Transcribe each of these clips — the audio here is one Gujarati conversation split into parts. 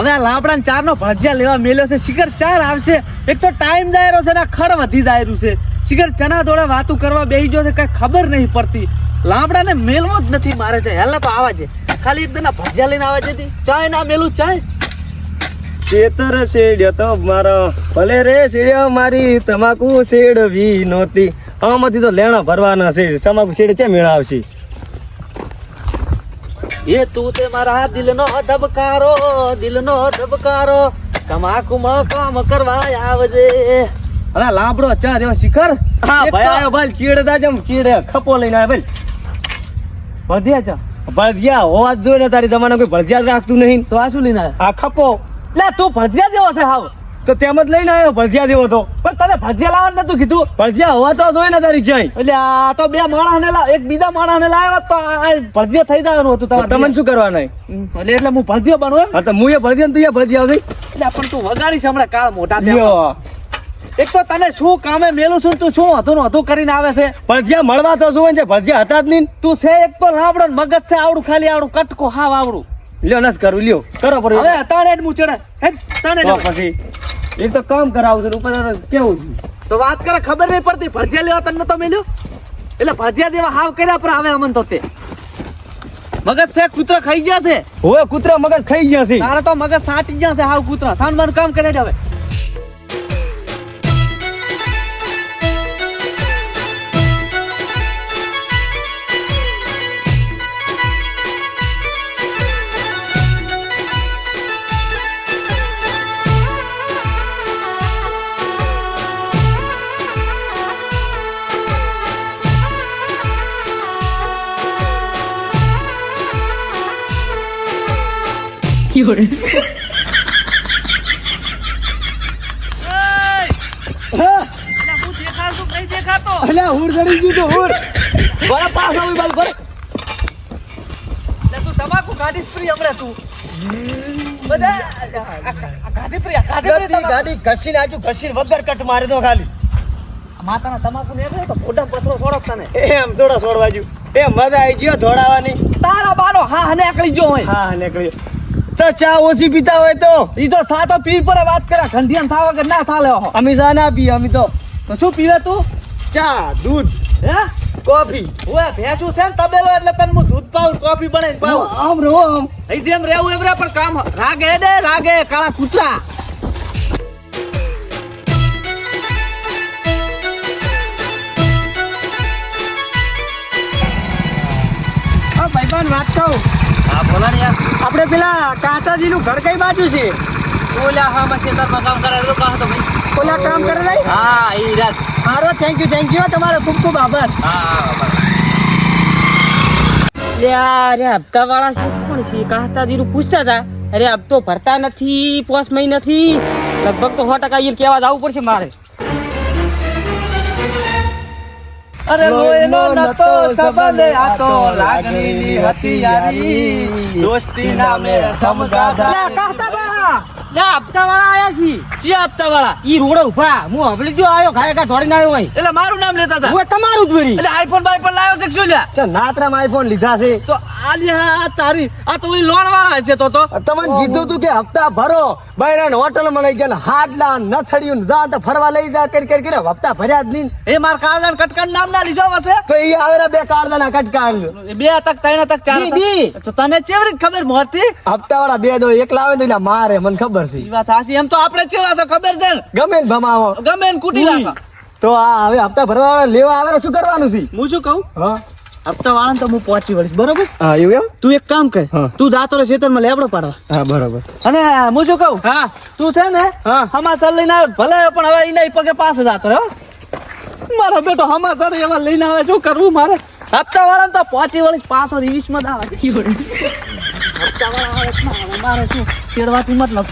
હવે આ લાપડા ચાર નો ભજીયા લેવા મેલ્યો છે. શિખર ચાર આવશે. એક તો ટાઈમ જાયરો છે ને ખડ વધી જાયરું છે. શિખર ચના જોડે વાતું કરવા બેસી ગયો છે, કઈ ખબર નહીં પડતી. લાપડાને મેલવો જ નથી મારે છે. હેલા તો આવા છે. ખાલી એક દિન ભજીયા લઈને આવે છે ચાય ના મેલું, ચાય? ચેતર શેડ્યો તો મારો. ભલે રે શેડ્યો મારી, તમાકુ શેડવી નહોતી. આમાંથી તો લેણા ભરવાના છે. તમાકુ શેડ છે મેળા આવશે? એ તું તે મારા દિલનો ધબકારો દિલનો ધબકારો. તમાકુમાં કામ કરવા આવજે. અરે લાંબડો ચા રહ્યો શિખર? હા ભાઈ આયો ભાઈ ચીડતા જમ ચીડે ખપો લઈને આવે ભાઈ. વધ્યા ચા ભળદિયા હોવા જ જોઈએ તારી જમાના કોઈ ભળદિયા રાખતું નહીં. તો આ શું લઈને આ ખપો. લે તું ભજીયા જેવો છે હાવ. તો તેમ જ લઈને આવ્યો ભજીયા દેવો તો પણ તને ભજીયા લાવવાનું નતું કીધું? ભજીયા હોવા તો જોઈએ ને તારી જઈ એટલે આ તો બે માણસ ને એક બીજા માણસ ને લાવ્યો તો આ ભજીયો થઈ જવાનું હતું તમારે તમને શું કરવાનું? એટલે એટલે હું ભજીયો બનવું હા તો હું એ ભળદિયા તું એ ભજીયા આવશે એટલે પણ તું વગાડીશ હમણાં કાળ મોટા થયો એક તો તને શું કામે મેલું છું તું શું હતું હતું કરીને આવે છે? ભજીયા મળવા તો જોઈએ છે ભજીયા હતા જ નહીં તું છે એક તો લાવડો મગજ છે આવડું ખાલી આવડું કટકો હાવ આવડું. લ્યો નસ કરું લ્યો. કરો પર હવે તાણે જ મૂચડે હે તાણે પછી એક તો કામ કરાવું છે ઉપર કેવું તો વાત કરે ખબર નહીં પડતી. ભજીયા લેવા તને તો મેલ્યું એટલે ભજીયા દેવા હાવ કર્યા પર આવે અમન તો તે. મગજ છે કૂતરા ખાઈ ગયા છે? હવે કૂતરા મગજ ખાઈ ગયા છે. તારે તો મગજ સાટી ગયા છે હાવ કૂતરા. સાન કામ કરે છે હવે. નહીં દેખાતો અલ્યા હુર ગળી ગયું તો હુર. બરા પાસ આવી બાલ પર. તું તમાકુ કાઢીશ પ્રિય હમણાં તું. બધા કાઢી પ્રિયા તમાકુ. ગાડી ઘસીને આજુ ઘસીને વગર કટ મારી દો ખાલી. માતાના તમાકુ ને તો ફોટા પથરો છોડક તને. એમ થોડા સોડવા જ્યું એ મજા આવી ગયો ધોડાવાની તારા બાનો હા હને આકલી જો હોય. હા નીકળ્યો તો ચા ઓછી પીતા હોય તો? ઈ તો સાતો પી પડે વાત કરે. ઘંટિયા સા વગર ના સા લેવો અમે ચા ના પીએ અમે તો તો શું પીવે તું? ચા દૂધ. હે? કોફી. ઓય ભેંસું છે ને તબેલો એટલે તને હું દૂધ પાઉં કોફી બનાવીને પાઉં. આમ રહો આમ. અહીં જેમ રહેવું એમ રહે પણ કામ રાગે દે રાગે કાળા કૂતરા. હા પણ વાત કહું હા બોલો ને યાર. આપણે પેલા કાંતાજીનું ઘર કઈ બાજુ છે? ઓલા હા માં ખેતરમાં કામ કરે તો કહો તો ભાઈ. ઓલા કામ કરે નહીં હા ઈ રાત. મારો થેન્ક યુ થેન્ક યુ તમારો ખૂબ ખૂબ આભાર. હા અરે હપ્તા વાળા છે કોણ છે? કાહતાજીનું પૂછતા હતા. અરે હપ્તો ભરતા નથી પોસ મહિના નથી લગભગ તો સો ટકા કેવા જવું પડશે મારે. અરે લોહીનો નતો સંબંધ આ તો લાગણીની હતી યારી. દોસ્તી નામે સમજાતા હપ્તા વાળા આયા છે. ક્યાં હપ્તા વાળા ઈ રોડે ઊભા. હું હમણાં જો આવ્યો ઘાય ઘા દોડીને આવ્યો હોય એટલે મારું નામ લેતા હતા? તમારું જ એટલે આઈફોન બાઈફોન લાવ્યો છે કે શું લ્યા? ચા નાતરામાં આઈફોન લીધા છે. તો આલી હા તારી આ તો ઓલી લોન વાળા છે તો તો. તમને કીધું તું કે હપ્તા ભરો. બૈરાન હોટલમાં લઈ જાય હાડલા નથડિયું જા તો ફરવા લઈ જા કરી કરી કરી. હપ્તા ભર્યા જ નહીં. એ માર કાળદાન કટકાન નામ ના લીધો હશે? તો એ આવેલા બે કાળદાના કટકા બે તક ત્રણ તક ચાર બી, તો તને ચેવરી રીત ખબર મોતી હપ્તા વાળા બે દો એકલા આવે તો મારે મને ખબર છે? ઈ વાત હાસી એમ તો આપણે ચેવા છે ખબર છે ને? ગમે ને ભમાવો. ગમે ને કૂટી નાખો તો આ હવે હપ્તા ભરવા લેવા આવે શું કરવાનું છે? હું શું કહું? હા. હપ્તા વાળા તો હું પહોંચી વળીશ બરોબર? હા એવું એમ? તું એક કામ કર. તું જાતો રે ખેતરમાં લેબડો પાડવા. હા બરોબર. અને હું શું કહું? હા. તું છે ને હા. હમાસર લઈને આવે. ભલે પણ હવે એના પગે પાછો જાતો રહ્યો મારો બેટો હમાસર એવા લઈને આવે શું કરવું મારે? હપ્તા વાળા તો પહોંચી વળીશ પાછો વીસમાં દાવા હપ્તા વાળા. મારે શું? કેળવાથી મતલબ?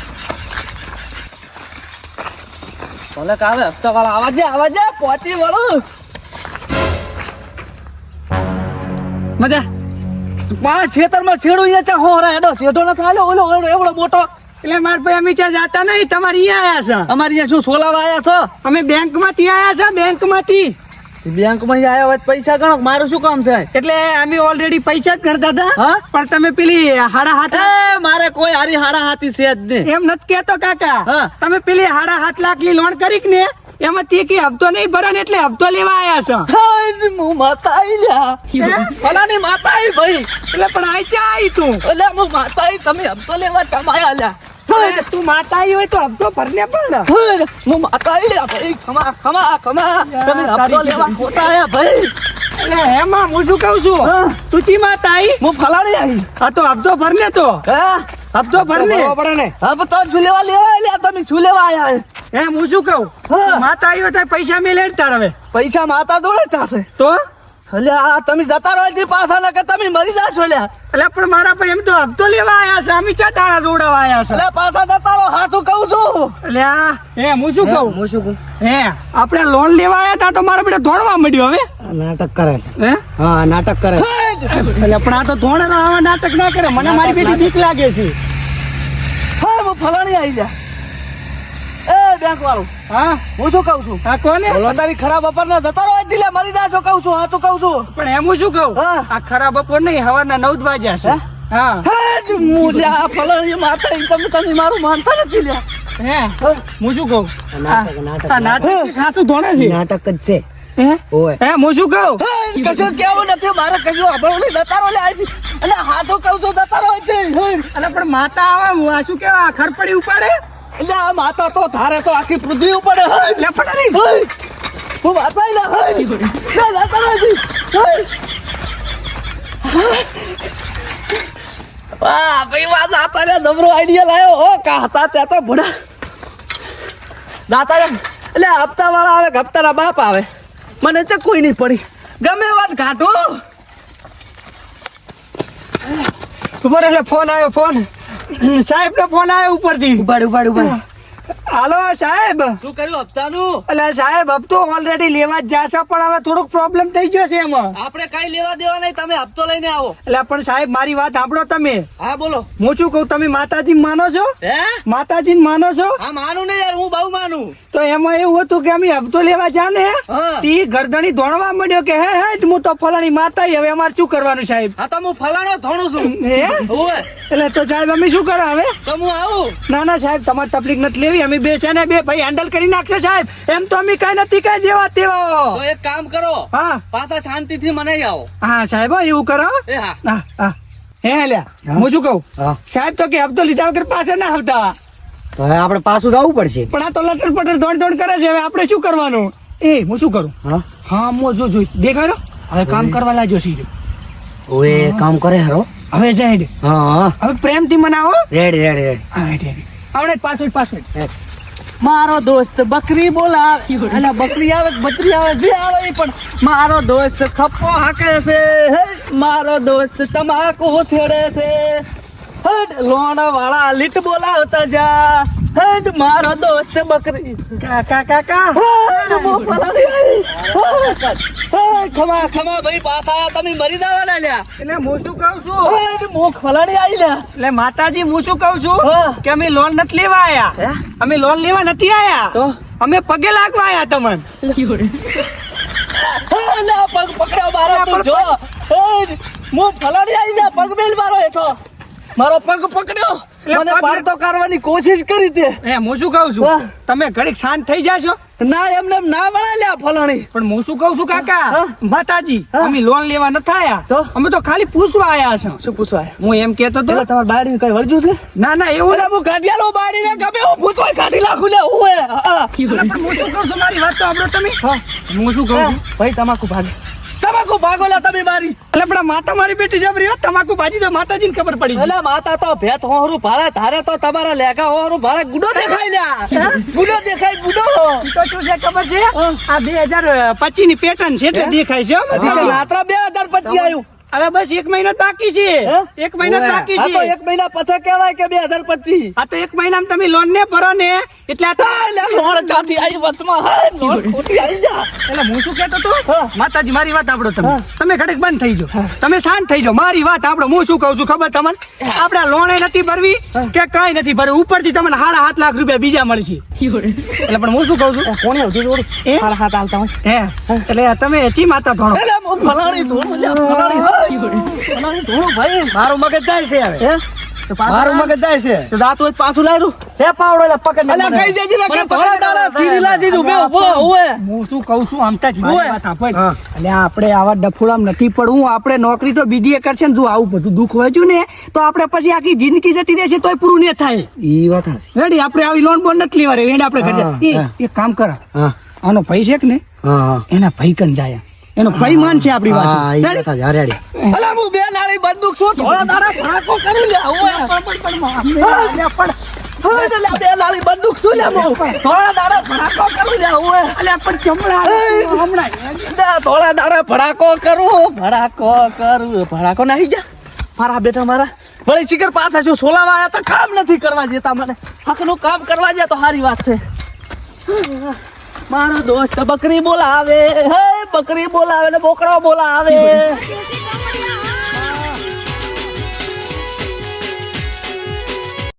ભલે કે હપ્તા વાળા આવા દે આવા દે પહોંચી વળું. મજા. પાંચ ખેતરમાં છેડું અહીંયા ચા હોરા એડો શેઢો ન થાય ઓલો ઓલો એવડો મોટો. એટલે માર ભાઈ અમે ત્યાં જાતા નહીં તમારે અહીંયા આયા અમારે અહીંયા શું સોલાવા આયા છો? અમે બેંકમાંથી આયા છે બેંકમાંથી બેંકમાં આવ્યા હોય પૈસા ગણો મારું શું કામ છે? એટલે અમે ઓલરેડી પૈસા જ ગણતા હતા પણ તમે પેલી હાડા હાથ મારે કોઈ હારી હાડા હાથી છે જ નહીં. એમ નથી કેતો કાકા. તમે પેલી હાડા હાથ લાખની લોન કરી ને એમાં તે કે હપ્તો નહીં ભરો ને એટલે હપ્તો લેવા આવ્યા છો. હું માતા આઈ લ્યા ફલાની માતા આઈ ભાઈ. એટલે પણ આઈ ચા આઈ તું? એટલે હું માતા તમે હપ્તો લેવા ચમાયા લ્યા. તું માતા આવી હોય તો હપ્તો ભરને પણ. હું માતા આવી ભાઈ. ખમા ખમા ખમા. તમે હપ્તો લેવા ખોટા આયા ભાઈ. એટલે હેમાં હું શું કહું છું? તું ચી માતા આવી હું ફલાણી આવી હા તો હપ્તો ભરને તો. હા. હપ્તો ભરને પડે ને. હા તો શું લેવા લેવા લ્યા તમે શું લેવા આયા એમ હું શું કહું? માતા આવી હોય તો પૈસા મેલે તાર હવે. પૈસા માતા દોડે ચાસે તો? અલ્યા તમે જતા રહો થી પાછા નકર તમે મરી જાશો અલ્યા. પણ મારા પર એમ તો હપ્તો લેવા આયા છે. અમે ચા દાણા જોડાવા આયા છે? અલ્યા પાછા જતા રહો હાચું કહું છું? એટલે આ હું શું કહું? હું શું કહું? હે આપણે લોન લેવા આયા તા તો મારા બેટા ધોણવા મળ્યો હવે? નાટક કરે છે. હે? હા નાટક કરે છે. એટલે પણ આ તો ધોણ આવા નાટક ના કરે. મને મારી બેટી બીક લાગે છે. હા હું ફલાણી આવી લ્યા. એ બેંક વાળો. હા? હું શું કહું છું? હા કોને? બોલો તારી ખરાબ બપોર ના જતા રહો દિલે મરી જાશો કહું છું હાચું કહું છું. પણ એમ હું શું કહું? આ ખરાબ બપોર નહીં હવાના નવ જ વાગ્યા છે. હા? હે. જ હું લ્યા ફલાણી માતા તમે તમે મારું માનતા નથી લ્યા. હે? હું? શું કહું? નાટક, નાટક. નાટક ખાસું ધોણે છે? નાટક જ છે. હે? ઓય. હે હું શું કહું? કશું કેવું નથી મારે કશું નહીં જતા રહો લ્યા હાથો કહું છું દતારો હોય તે હે. પણ માતા આવે હું આ શું કેવા ખરપડી ઉપાડે? એટલે માતા તો ધારે તો આખી પૃથ્વી ઉપર હે લે પણ અરે હે. માતા ઈ લ્યા હે. લે, જતા રહો અહીંથી. હે. વાહ ભાઈ વાહ જાતા નબરો આઈડિયા લાવ્યો હો કા હતા ત્યાં તો ભણા જાતા એટલે હપ્તા વાળા આવે હપ્તાના બાપ આવે. મને છે કોઈ નહીં પડી. ગમે વાત ઘાટો ઉપર એટલે ફોન આવ્યો ફોન. સાહેબ નો ફોન આવ્યો ઉપરથી. ઉપાડ ઉપાડ ઉપાડ. હાલો સાહેબ. શું કર્યું હપ્તાનું? એટલે સાહેબ હપ્તો ઓલરેડી લેવા જ જાશો પણ હવે થોડોક પ્રોબ્લેમ થઈ ગયો છે એમાં. આપણે કઈ લેવા દેવા નહીં તમે હપ્તો લઈને આવો. એટલે પણ સાહેબ મારી વાત સાંભળો તમે. હા બોલો. હું શું કહું તમે માતાજી માનો છો? હે? માતાજી માનો છો? હા માનું ને યાર હું બહુ માનું. તો એમાં એવું હતું કે અમે હપ્તો લેવા જા ને તે ગરદણી ધોણવા મળ્યો કે હે હે હું તો ફલાણી માતા હવે અમારે શું કરવાનું સાહેબ? હા તો હું ફલાણો ધોણું છું. હે? એટલે તો સાહેબ અમે શું કરો હવે? તો હું આવું. ના ના સાહેબ તમારે તકલીફ નથી લેવી અમે બે છે ને બે ભાઈ હેન્ડલ કરી નાખશે સાહેબ. એમ તો અમે કઈ નથી કઈ જેવા તો એક કામ કરો. હા. પાછા શાંતિથી મનાઈ આવો. હા સાહેબ હો, એવું કરો એ હા. હા હા. હે લ્યા. હું. શું કહું? સાહેબ તો કે હપ્તો લીધા વગર પાસે ના આવતા. તો હવે આપણે પાછું જવું પડશે. પણ આ તો લટર પટર દોડ દોડ કરે છે હવે આપણે શું કરવાનું? એ હું શું કરું? હા. હા મો જો જોઈ દેખાડો હવે કામ કરવા લાગ્યો સીધો ઓએ કામ કરે હરો. હવે જાય હા હા. હવે પ્રેમથી મનાવો. રેડ રેડ રેડ હા રેડ રેડી આવડે પાછળ પાછળ. મારો દોસ્ત બકરી બોલાવે. બકરી આવે બકરી આવે જે આવે પણ મારો દોસ્ત ખપ્પો હાકે છે. હે મારો દોસ્ત તમાકુ છેડે છે. લોણ વાળા લીટ બોલાવતા જા. મારો દોસ્ત બકરી. કાકા કાકા મો હે, ખમા ખમા ભાઈ પાછા તમે મરી જવાના લ્યા. એટલે હું શું કહું છું? હે, મો ખલાડી આવી લ્યા. એટલે માતાજી હું શું કહું છું? કે અમે લોન નથી લેવા આયા. અમે લોન લેવા નથી આયા. તો? અમે પગે લાગવા આયા તમને. પગ પકડ્યો મારો તું જો. હું ફલાડી આવી જા પગ બેલ મારો હેઠો. મારો પગ પકડ્યો. મને પાડતો કરવાની કોશિશ કરી તે. એ હું શું કહું છું? તમે ઘડીક શાંત થઈ જાશો. ના એમને ના વળે લ્યા ફલાણી. પણ હું શું કહું છું કાકા? માતાજી? અમે લોન લેવા નથી આયા તો? અમે તો ખાલી પૂછવા આયા છે. શું પૂછવા હું એમ કેતો તો તમારી બાડી કઈ વળજુ છે? ના ના એવું ના હું કાઢિયાલો બાડી ને ગમે હું ભૂતવાય કાઢી લાખું લે હું હે. શું કહું છું મારી વાત તો સાંભળો તમે. હું. શું કહું છું? ભાઈ તમાકુ ભાગે. તમાકુ ભાગો લ્યા તમે મારી. એટલે પણ માતા મારી બેટી જબરી રહ્યો તમાકુ ભાજી તો માતાજીને ખબર પડી એટલે માતા તો ભેત હોહરું ભાડે તારે તો તમારા લેગા હોહરું ભારે ગુડો દેખાય લ્યા. ગુડો દેખાય ગુડો. તો શું છે ખબર છે? આ બે હજાર પચીસની પેટર્ન છે એટલે દેખાય છે માત્ર બે હજાર પચી આવ્યું. હવે બસ એક મહિનો બાકી છે. એક મહિનો બાકી છે. એક મહિના પછી કહેવાય કે બે હજાર પચીસ. આ તો એક મહિના તમે લોન ને ભરો ને એટલે લોન ચાથી આવી હાય, લોણ ખોટી આવી જા. એટલે હું શું કહેતો તો માતાજી મારી વાત આપડો તમે. તમે ઘડીક બંધ થઈ જાઓ. તમે શાંત થઈ જાઓ. મારી વાત આપડો હું શું કહું છું ખબર તમને? આપણે લોન નથી ભરવી કે કઈ નથી ભરવી. ઉપરથી તમને સાડા સાત લાખ રૂપિયા બીજા મળશે. એટલે પણ હું શું કહું છું? કોને આવતી જોડું? હારા હાથ હાલતા હોય. એટલે તમે ચી માતા ધોણો? ફલાણી હોય. ફલાણી ધોળું ભાઈ. મારું મગજ જાય છે હવે. હે? તો પાછું મારું મગજ જાય છે. તો રાત હોય પાછું લાયરું. છે પાવડો એટલે પકડ અલ્યા કઈ દેજે ને કે ધોળા દાડા ચીરીલા છે જ ઊભે ઊભો હું શું કહું છું આમતા જ મારી વાત સાંભળ. એટલે આપણે આવા ડફોડામાં નથી પડવું આપણે નોકરી તો બીજી એ કરશે ને જો આવું બધું દુઃખ વાંચ્યું ને તો આપણે પછી આખી જિંદગી જતી રહેશે તોય પૂરું નહીં થાય. ઈ વાત હાચી. રેડી આપણે આવી લોન બોન નથી લેવા રેડી આપણે. એ એક કામ કર. આનો ભાઈ છે કે ને એના ભાઈ કન જાય એનો પૈમાન છે આપણી વાત હાચી. હા, રેડી. અલ્યા હું બે નાળી બંદૂક છું ધોળા તારા ફડાકો કરું લ્યા બે નાળી બંદૂક શું હું. ધોળા દાડા ફડાકો કરું લ્યા હોય. લ્યા, ધોળા દાડા ભડાકો કરું ભડાકો કરું ભડાકો નાહી જા મારા બેટા મારા વળી શિખર પાછા શું સોલાવા આવ્યા તો કામ નથી કરવા જતા મને હકનું કામ કરવા જાય તો સારી વાત છે મારો દોસ્ત બકરી બોલાવે. હે બકરી બોલાવે ને બોકડો બોલાવે.